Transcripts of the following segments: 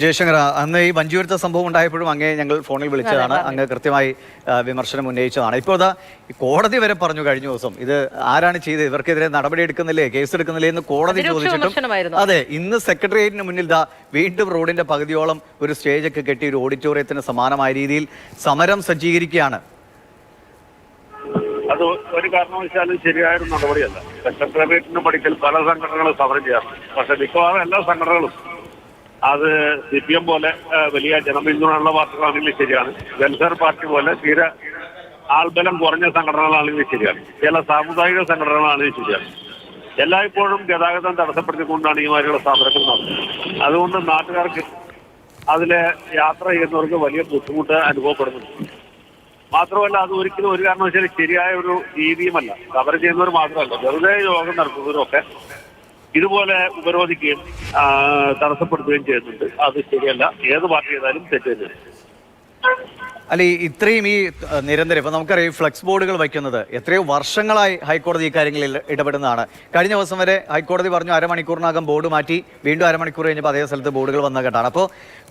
ജയശങ്കർ അന്ന് ഈ വഞ്ചിയൂരത്തെ സംഭവം ഉണ്ടായപ്പോഴും അങ്ങേ ഞങ്ങൾ ഫോണിൽ വിളിച്ചതാണ്. അങ്ങ് കൃത്യമായി വിമർശനം ഉന്നയിച്ചതാണ്. ഇപ്പോൾ അതാ കോടതി വരെ പറഞ്ഞു കഴിഞ്ഞ ദിവസം ഇത് ആരാണ് ചെയ്തത്? ഇവർക്കെതിരെ നടപടി എടുക്കുന്നില്ലേ? കേസ് എടുക്കുന്നില്ലേ എന്ന് കോടതി ചോദിച്ചിട്ടും അതെ ഇന്ന് സെക്രട്ടേറിയറ്റിന് മുന്നിൽ ദാ വീണ്ടും റോഡിന്റെ പകുതിയോളം ഒരു സ്റ്റേജൊക്കെ കെട്ടി ഒരു ഓഡിറ്റോറിയത്തിന് സമാനമായ രീതിയിൽ സമരം സജ്ജീകരിക്കുകയാണ്. അത് ഒരു കാരണവശാലും ശരിയായൊരു നടപടിയല്ല. സെക്രട്ടേറിയറ്റിന് പഠിക്കൽ പല സംഘടനകളും സമരം ചെയ്യാറുണ്ട് പക്ഷെ മിക്കവാറും എല്ലാ സംഘടനകളും അത് സി പി എം പോലെ വലിയ ജനപിന്തുണയുള്ള പാർട്ടികളാണെങ്കിൽ ശരിയാണ് വെൽഫെയർ പാർട്ടി പോലെ തീരെ ആൾബലം കുറഞ്ഞ സംഘടനകളാണെങ്കിൽ ശരിയാണ് ചില സാമുദായിക സംഘടനകളാണെങ്കിൽ ശരിയാണ് എല്ലായ്പ്പോഴും ഗതാഗതം തടസ്സപ്പെടുത്തിക്കൊണ്ടാണ് ഈ മാതിരിയുള്ള സ്ഥാപനങ്ങൾ നടത്തുന്നത് അതുകൊണ്ട് നാട്ടുകാർക്ക് അതിലെ യാത്ര ചെയ്യുന്നവർക്ക് വലിയ ബുദ്ധിമുട്ട് അനുഭവപ്പെടുന്നുണ്ട്. മാത്രമല്ല അത് ഒരിക്കലും ഒരു കാരണവശാലും ശരിയായ ഒരു രീതിയുമല്ല. കവർ ചെയ്യുന്നവർ മാത്രമല്ല. വെറുതെ യോഗം നടത്തുന്നവരൊക്കെ ഇതുപോലെ ഉപരോധിക്കുകയും തടസ്സപ്പെടുത്തുകയും ചെയ്യുന്നുണ്ട്. അത് ശരിയല്ല. ഏത് പാർട്ടി ചെയ്താലും തെറ്റ് അല്ല ഈ ഇത്രയും ഈ നിരന്തരം ഇപ്പൊ നമുക്കറിയാം ഈ ഫ്ലെക്സ് ബോർഡുകൾ വയ്ക്കുന്നത് എത്രയോ വർഷങ്ങളായി ഹൈക്കോടതി ഈ കാര്യങ്ങളിൽ ഇടപെടുന്നതാണ്. കഴിഞ്ഞ ദിവസം വരെ ഹൈക്കോടതി പറഞ്ഞു അരമണിക്കൂറിനകം ബോർഡ് മാറ്റി വീണ്ടും അരമണിക്കൂർ കഴിഞ്ഞപ്പോൾ അതേ സ്ഥലത്ത് ബോർഡുകൾ വന്ന കേട്ടാണ്. അപ്പോൾ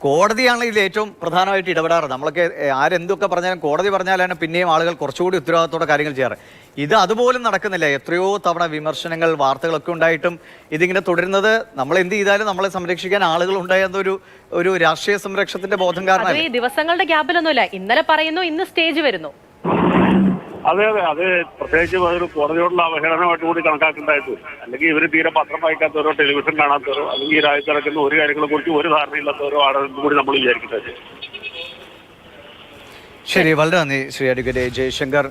കോടതിയാണ് ഇതിൽ ഏറ്റവും പ്രധാനമായിട്ട് ഇടപെടാറ്. നമ്മളൊക്കെ ആരെന്തൊക്കെ പറഞ്ഞാലും കോടതി പറഞ്ഞാലാണ് പിന്നെയും ആളുകൾ കുറച്ചുകൂടി ഉത്തരവാദിത്തോടെ കാര്യങ്ങൾ ചെയ്യാറ്. ഇത് അതുപോലും നടക്കുന്നില്ല. എത്രയോ തവണ വിമർശനങ്ങൾ വാർത്തകളൊക്കെ ഉണ്ടായിട്ടും ഇതിങ്ങനെ തുടരുന്നത്. നമ്മൾ എന്ത് ചെയ്താലും നമ്മളെ സംരക്ഷിക്കാൻ ആളുകൾ ഉണ്ടായെന്നൊരു ഒരു രാഷ്ട്രീയ സംരക്ഷണത്തിന്റെ ബോധം കാരണം ഈ ദിവസങ്ങളുടെ ഗ്യാപ്പിലൊന്നുമില്ല. ഇന്നലെ പറയുന്നു ഇന്ന് സ്റ്റേജ് വരുന്നു. അതെ അതെ. അത് പ്രത്യേകിച്ച് ഒരു കോടതിയോടുള്ള അവഹേളനമായിട്ട് കൂടി കണക്കാക്കേണ്ടതായിട്ട്. അല്ലെങ്കിൽ ഇവർ തീരെ പത്രം വായിക്കാത്തവരോ ടെലിവിഷൻ കാണാത്തവരോ അല്ലെങ്കിൽ ഈ രാജ്യത്ത് നടക്കുന്ന ഒരു കാര്യങ്ങളെ കുറിച്ച് ഒരു ധാരണയില്ലാത്തവരോ ആണെന്ന് കൂടി നമ്മൾ വിചാരിക്കേണ്ടത് ശരി വളരെ നന്ദി. ശ്രീ അഡ്വക്കേറ്റ് ജയശങ്കർ.